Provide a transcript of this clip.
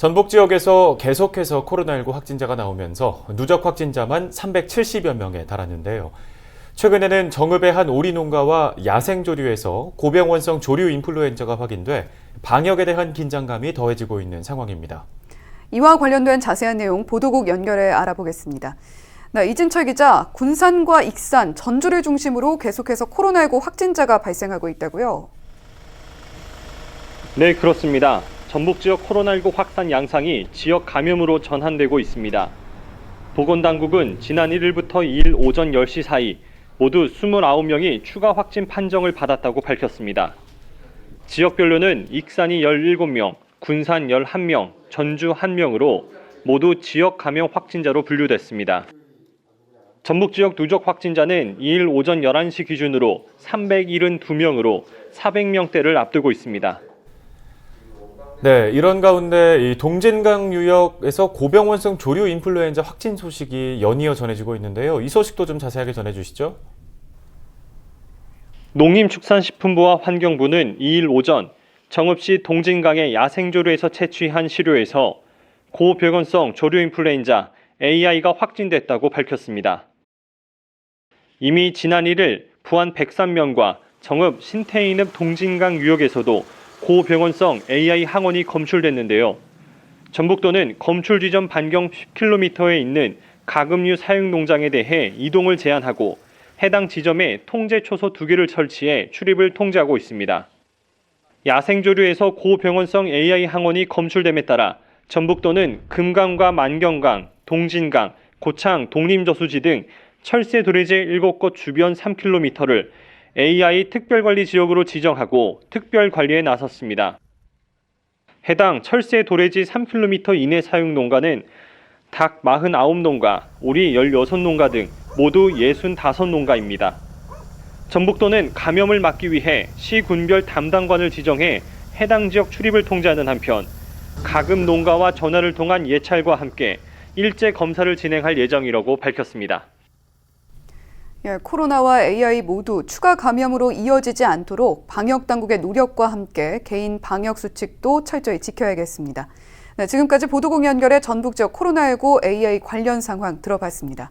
전북 지역에서 계속해서 코로나19 확진자가 나오면서 누적 확진자만 370여 명에 달하는데요. 최근에는 정읍의 한 오리 농가와 야생 조류에서 고병원성 조류 인플루엔자가 확인돼 방역에 대한 긴장감이 더해지고 있는 상황입니다. 이와 관련된 자세한 내용 보도국 연결해 알아보겠습니다. 네, 이진철 기자, 군산과 익산, 전주를 중심으로 계속해서 코로나19 확진자가 발생하고 있다고요? 네, 그렇습니다. 전북 지역 코로나19 확산 양상이 지역 감염으로 전환되고 있습니다. 보건당국은 지난 1일부터 2일 오전 10시 사이 모두 29명이 추가 확진 판정을 받았다고 밝혔습니다. 지역별로는 익산이 17명, 군산 11명, 전주 1명으로 모두 지역 감염 확진자로 분류됐습니다. 전북 지역 누적 확진자는 2일 오전 11시 기준으로 372명으로 400명대를 앞두고 있습니다. 네, 이런 가운데 이 동진강 유역에서 고병원성 조류 인플루엔자 확진 소식이 연이어 전해지고 있는데요. 이 소식도 좀 자세하게 전해주시죠. 농림축산식품부와 환경부는 2일 오전 정읍시 동진강의 야생조류에서 채취한 시료에서 고병원성 조류 인플루엔자 AI가 확진됐다고 밝혔습니다. 이미 지난 1일 부안 백산면과 정읍 신태인읍 동진강 유역에서도 고병원성 AI 항원이 검출됐는데요. 전북도는 검출 지점 반경 10km에 있는 가금류 사육 농장에 대해 이동을 제한하고 해당 지점에 통제 초소 두 개를 설치해 출입을 통제하고 있습니다. 야생조류에서 고병원성 AI 항원이 검출됨에 따라 전북도는 금강과 만경강, 동진강, 고창, 독림저수지 등 철새 도래지 7곳 주변 3km를 AI 특별관리 지역으로 지정하고 특별 관리에 나섰습니다. 해당 철새 도래지 3km 이내 사육 농가는 닭 49농가, 오리 16농가 등 모두 65농가입니다. 전북도는 감염을 막기 위해 시군별 담당관을 지정해 해당 지역 출입을 통제하는 한편 가금 농가와 전화를 통한 예찰과 함께 일제 검사를 진행할 예정이라고 밝혔습니다. 예, 코로나와 AI 모두 추가 감염으로 이어지지 않도록 방역 당국의 노력과 함께 개인 방역 수칙도 철저히 지켜야겠습니다. 네, 지금까지 보도국 연결의 전북 지역 코로나19 AI 관련 상황 들어봤습니다.